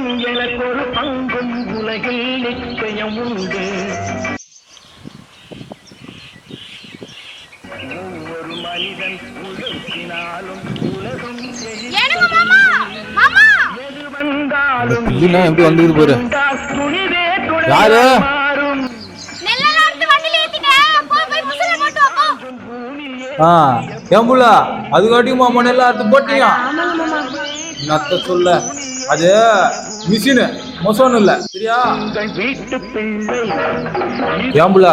நிச்சயம் எனக்கு ஒரு பங்கும் உலகில் நிச்சயம் உண்டு ஒவ்வொரு மனிதன் உழைப்பினாலும் உலகம் எது வந்தாலும் எப்படி வந்துருது போற யாரு? ஆ ஏம்புல அதுக்காட்டியும் மாமா நெல்லாம் அறுத்து போட்டியா? நத்த சொல்ல. அது மிஷினு மொசோன்னு இல்ல. சரியா ஏம்புல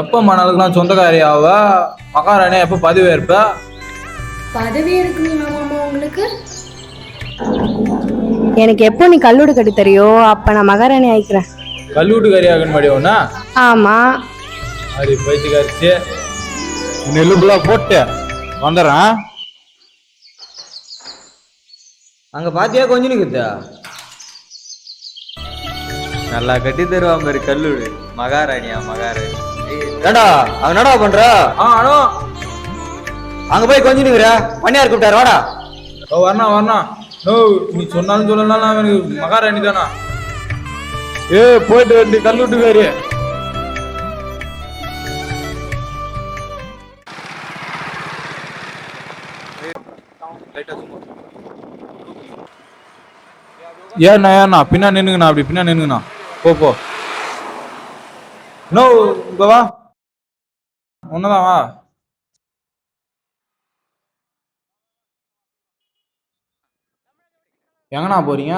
எப்ப மணலுக்குலாம் சொந்தக்காரியாவ மகாராணியா எப்ப பதவி ஏற்ப? பதவி மாமா உங்களுக்கு? எனக்கு எப்போ நீ கல்லூடு கட்டி தரியோ அப்ப நான் மகாராணி ஆயிக்கிறேன். கல்லூட்டுக்காரியாகன்னு மடி ஒண்ணா ஆமா. அது பைத்தியக்காரிச்சு. நெல்லுக்குள்ள போட்டு வந்துடுறேன். அங்க பாத்தியா கொஞ்சம் நிக்குதா? நல்லா கட்டி தருவான் பாரு கல்லூடு மகாராணியா மகாராணி. ஏடா அவன் என்னடா பண்ற? ஆ அண்ணா அங்க போய் கொஞ்சம் நிக்கிற பண்ணியார் கூப்பிட்டாரு வாடா. ஓ வரணா வரணா. நோ நீ சொன்னாலும் சொல்லலாம் எனக்கு மகாராணி தானா? ஏ போயிட்டு வந்து கல்லூட்டுக்காரி ஏண்ணா ஏண்ணா பின்னா நின்னுங்கண்ணா அப்படி பின்னா நின்னுங்கண்ணா போ போ. நோ இங்க வா. ஒன்னதான் வா. எங்கண்ணா போறீங்க?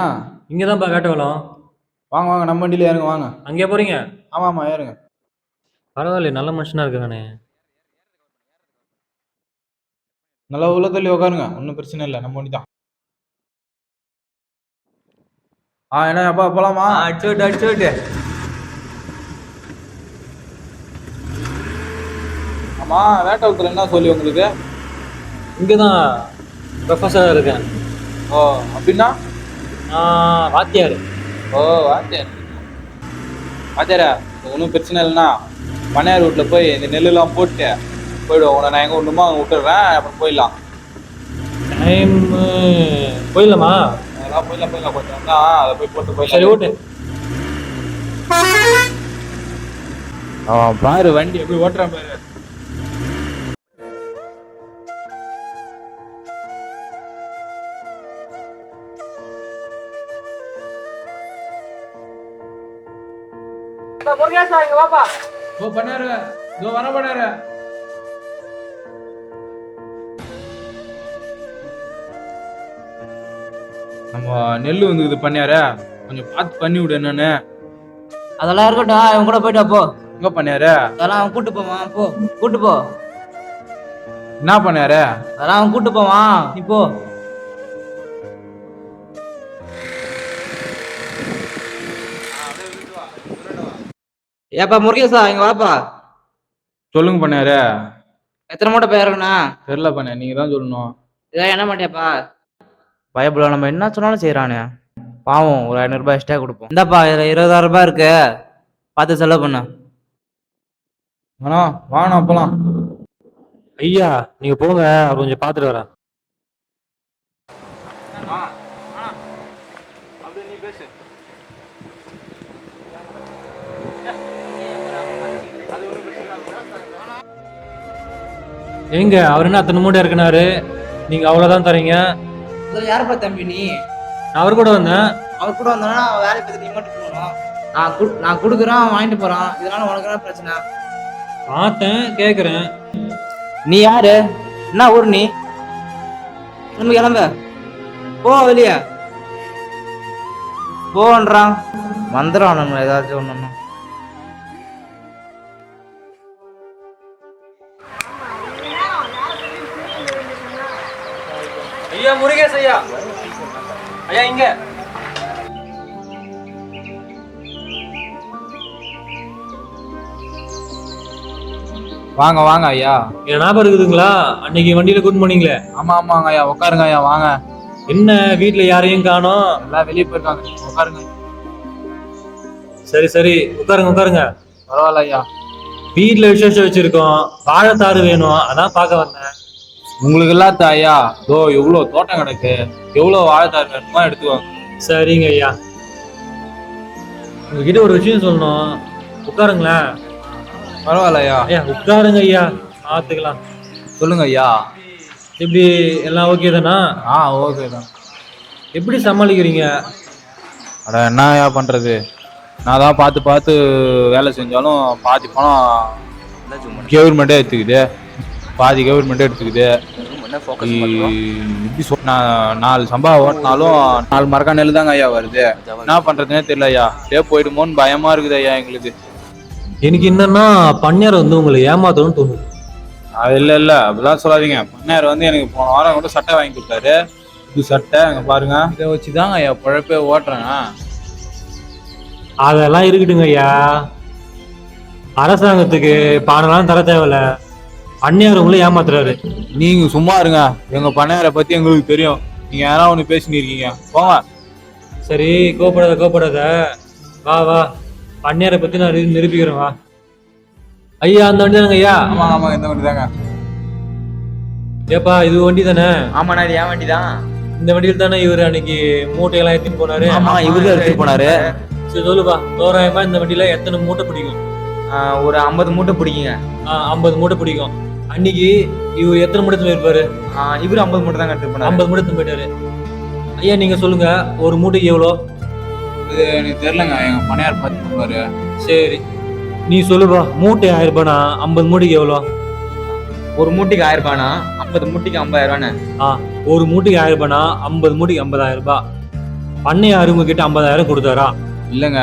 இங்கே தான்ப்பா காட்டுவலாம் வாங்க வாங்க நம்ம வண்டியில ஏறுங்க வாங்க. அங்கே போகிறீங்க ஆமா ஆமா ஏறுங்க. பரவாயில்ல நல்ல மனுஷனாக இருக்கானே. நல்லா உள்ள தள்ளி உட்காருங்க ஒன்றும் பிரச்சனை இல்லை நம்ம வண்டி தான் ஆ என்ன அப்பா போலாமா? அடிச்சுட்டு அடிச்சுட்டு ஆமா வேட்டவுத்துல என்ன சொல்லி உங்களுக்கு? இங்கே தான் ப்ரொஃபஸராக இருக்கேன். ஓ அப்படின்னா நான் வாத்தியார். ஓ வாத்தியார். வாத்தியாரா ஒன்றும் பிரச்சனை இல்லைண்ணா. பண்ணையார் வீட்டில் போய் இந்த நெல்லுலாம் போட்டு போயிடுவோம். உன்னை நான் எங்கே அங்கே விட்டுடுறேன் அப்புறம் போயிடலாம். டைம் போயிடலாமா? போயிடலாம் போயிடலாம் கொஞ்சம் தான் அதை போய் போட்டு போயிடலாம் சரி ஓட்டு. அவன் பாரு வண்டி எப்படி ஓட்டுறான் பாரு. ஓ பண்ணாரு. இதோ வர பண்ணாரு நம்ம நெல் வந்து இது பண்ணியாரு? கொஞ்சம் பார்த்து பண்ணி விடு என்னன்னு. அதெல்லாம் இருக்கட்டும் அவன் கூட போயிட்டு போ. எங்க பண்ணியாரு? அதெல்லாம் அவன் கூட்டு போவான் போ. கூட்டு போ. என்ன பண்ணியாரு? அதெல்லாம் அவன் கூட்டு போவான் நீ போ. ஏப்பா முருகேசா இங்க வாப்பா. சொல்லுங்க பண்ணியாரு. எத்தனை மூட்டை போய் இறக்குண்ணா தெரியல பண்ண நீங்க தான் சொல்லணும். இதான் என்ன மாட்டியாப்பா? பயப்பட நம்ம என்ன சொன்னாலும் செய்யறானே பாவம் ஒரு ஐநூறுபா எக்ஸ்ட்ரா கொடுப்போம். இந்தாப்பா இதுல இருபதாயிரம் ரூபாய் இருக்கு. பார்த்து செலவு பண்ணு. ஆனா வாங்கண்ணா போலாம். ஐயா நீங்கள் போங்க அவர் கொஞ்சம் பார்த்துட்டு வரேன். ஏங்க அவர் என்ன அத்தனை மூட்டை இருக்குனாரு? நீங்கள் அவ்வளோதான் தரீங்க. இதுல யாருப்பா தம்பி நீ? நான் அவர் கூட வந்தேன் அவர் கூட வந்தானா அவன் வேலையை பத்தி நீ மட்டும் போகணும்? நான் குடு- நான் கொடுக்குறேன் அவன் வாங்கிட்டு போறான். இதனால உனக்கு என்ன பிரச்சனை? பார்த்தேன் கேட்குறேன் நீ யாரு? என்ன ஊர் நீ? கிளம்பு கிளம்ப. போ வெளிய. போன்றான் வந்துடும் நம்ம ஏதாச்சும் ஒண்ணு ஐயா முருகேஷ் ஐயா. ஐயா இங்க. வாங்க வாங்க ஐயா. என் ஞாபகம் இருக்குதுங்களா? அன்னைக்கு வண்டியில கூட்டு போனீங்களே? ஆமா ஆமாங்க ஐயா உட்காருங்க ஐயா வாங்க. என்ன வீட்ல யாரையும் காணோம்? எல்லாம் வெளியே போயிருக்காங்க உட்காருங்க. சரி சரி உட்காருங்க உட்காருங்க. பரவாயில்ல ஐயா. வீட்ல விசேஷம் வச்சிருக்கோம் வாழைத்தாறு வேணும் அதான் பார்க்க வந்தேன். உங்களுக்கு இல்லாத ஐயா தோ எவ்வளவு தோட்டம் கிடக்கு? எவ்வளவு வாழைத்தார் வேணுமோ எடுத்துக்கோங்க. சரிங்க ஐயா. உங்ககிட்ட ஒரு விஷயம் சொல்லணும். உட்காருங்களேன். பரவாயில்லையா? ஐயா உட்காருங்க ஐயா. பார்த்துக்கலாம். சொல்லுங்க ஐயா. எப்படி எல்லாம் ஓகே தானா? ஆ ஓகே தான். எப்படி சமாளிக்கிறீங்க? அட என்ன ஐயா பண்றது? நான் தான் பார்த்து பார்த்து வேலை செஞ்சாலும் பாதி பணம் கவர்மெண்ட்டே எடுத்துக்குது பாதி கவர்மெண்ட்டே எடுத்துக்குது. இப்படி சொல் நான் நாலு சம்பா ஓட்டினாலும் நாலு மரக்கா நெல் தாங்க ஐயா வருது. என்ன பண்றதுனே தெரியல ஐயா. அப்படியே போயிடுமோன்னு பயமா இருக்குது ஐயா எங்களுக்கு. எனக்கு என்னன்னா பண்ணையார் வந்து உங்களை ஏமாத்தணும்னு தோணுது. அது இல்ல இல்ல. அப்படிலாம் சொல்லாதீங்க. பண்ணையார் வந்து எனக்கு போன வாரம் கூட சட்டை வாங்கி கொடுத்தாரு. இது சட்டை அங்க பாருங்க. இதை வச்சுதாங்க ஐயா பழப்பே ஓட்டுறேன் அதெல்லாம் இருக்கட்டுங்க ஐயா. அரசாங்கத்துக்கு பணம்லாம் தர தேவையில்ல. பண்ணையார் உங்களை ஏமாத்துறாரு. நீங்க சும்மா இருங்க. எங்க பண்ணையாரை பத்தி எங்களுக்கு தெரியும். நீங்க யாராவது ஒண்ணு பேசினு இருக்கீங்க போங்க. சரி கோபப்படாத கோபப்படாத. வா வா. பண்ணையாரை பத்தி நான் நிரு- நிரூபிக்கிறேன் வா. ஐயா அந்த வண்டி தானங்க ஐயா? ஆமாங்க ஆமாங்க இந்த மாதிரி தாங்க. ஏப்பா இது வண்டி தானே? ஆமாண்ணா இது ஏன் வண்டி தான். இந்த வண்டியில் தானே இவர் அன்னைக்கு மூட்டையெல்லாம் ஏத்திட்டு போனாரு? ஆமா இவரு எடுத்துட்டு போனாரு. சரி சொல்லுப்பா. தோராயமா இந்த வண்டியில எத்தனை மூட்டை பிடிக்கும்? ஆஹ் ஒரு ஐம்பது மூட்டை பிடிக்குங்க. ஐம்பது மூட்டை பிடிக்கும். அன்னைக்கு இவர் எத்தனை மூட்டை எடுத்துட்டு போயிருப்பாரு இவரு ஐம்பது மூட்டை எடுத்துட்டு போனாரு ஐம்பது மூட்டை போயிட்டாரு. ஐயா நீங்க சொல்லுங்க ஒரு மூட்டைக்கு எவ்வளோ? இது எனக்கு தெரியலங்க எங்க பண்ணையார் பத்தி சொல்லுவாரு சரி. நீ சொல்லுப்பா மூட்டை ஆயிரம் ரூபாய்னா ஐம்பது மூட்டைக்கு எவ்வளோ? ஒரு மூட்டைக்கு ஆயிரம் ரூபாய்னா ஐம்பது மூட்டைக்கு ஐம்பதாயிரம் ரூபாண்ணே ஆ ஒரு மூட்டைக்கு ஆயிரம் ரூபாய்னா ஐம்பது மூட்டைக்கு ஐம்பதாயிரம் ரூபாய் பண்ணையார் உங்ககிட்ட ஐம்பதாயிரம் கொடுத்தாரா? இல்லங்க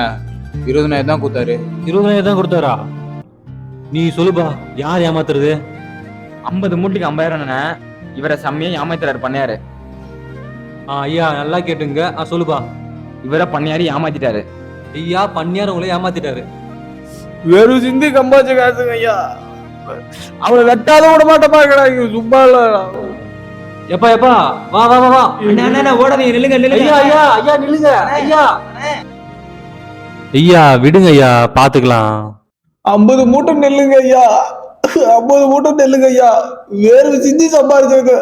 இருபதனாயிரம் தான் கொடுத்தாரு. இருபதாயிரம் தான் கொடுத்தாரா? நீ சொல்லுப்பா யார் ஏமாத்துறது? ஐம்பது மூட்டைக்கு ஐம்பதாயிரம் இவரை செம்மையா ஏமாத்துறாரு பண்ணையாரு. ஆ ஐயா நல்லா கேட்டுங்க. ஆ சொல்லுப்பா. இவரை பண்ணையாரு ஏமாத்திட்டாரு. ஐயா பண்ணையார் உங்களை ஏமாத்திட்டாரு. வெறும் சிந்தி கம்பாச்ச காசுங்க ஐயா. அவளை வெட்டாத விட மாட்டேன் பாக்கிறாங்க சும்மா இல்ல எப்பா எப்பா? வா வா வா வா. ஓடாதீங்க நில்லுங்க ஐயா ஐயா ஐயா நில்லுங்க. ஐயா. ஐயா விடுங்க ஐயா பாத்துக்கலாம். ஐம்பது மூட்டை நெல்லுங்க ஐயா. ஐம்பது மூட்டை நெல்லுங்க ஐயா. வேறு சிந்தி சம்பாதிச்சிருக்கு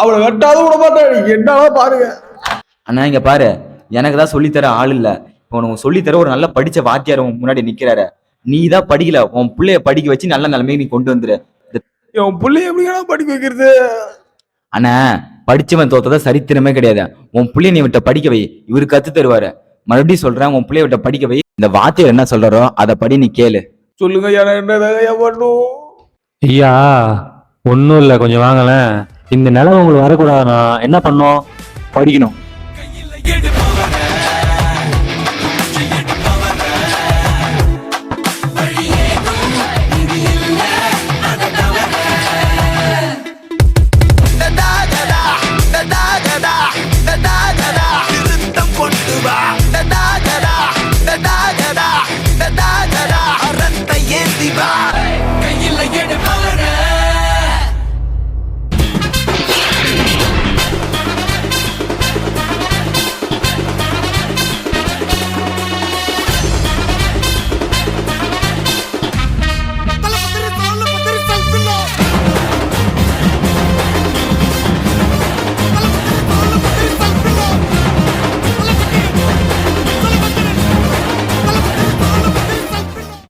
அவளை வெட்டாத விட மாட்டேன். என்னவா பாருங்க. அண்ணா இங்க பாரு. எனக்கு தான் சொல்லித்தர ஆள் இல்ல. இப்போ உனக்கு சொல்லித்தர ஒரு நல்ல படிச்ச வாத்தியார் உன் முன்னாடி நிக்கிறாரு. நீ தான் படிக்கல. உன் புள்ளைய படிக்க வச்சு நல்ல நிலைமைக்கு நீ கொண்டு வந்துரு. என் பிள்ளைய எப்படியா படிக்க வைக்கிறது? அண்ணா படிச்சவன் தோத்ததா சரித்திரமே கிடையாது. உன் புள்ளைய நீ விட்ட படிக்க வை. இவரு கத்து தருவாரு. மறுபடியும் சொல்றேன் உன் புள்ளைய விட்ட படிக்க வை. இந்த வாத்தியார் என்ன சொல்றாரோ அதை படி நீ கேளு. சொல்லுங்க ஐயா. பண்ணும் ஐயா ஒன்றும் இல்லை கொஞ்சம் வாங்கலேன் இந்த நிலம் உங்களுக்கு வரக்கூடாதுண்ணா. என்ன பண்ணோம்? படிக்கணும்.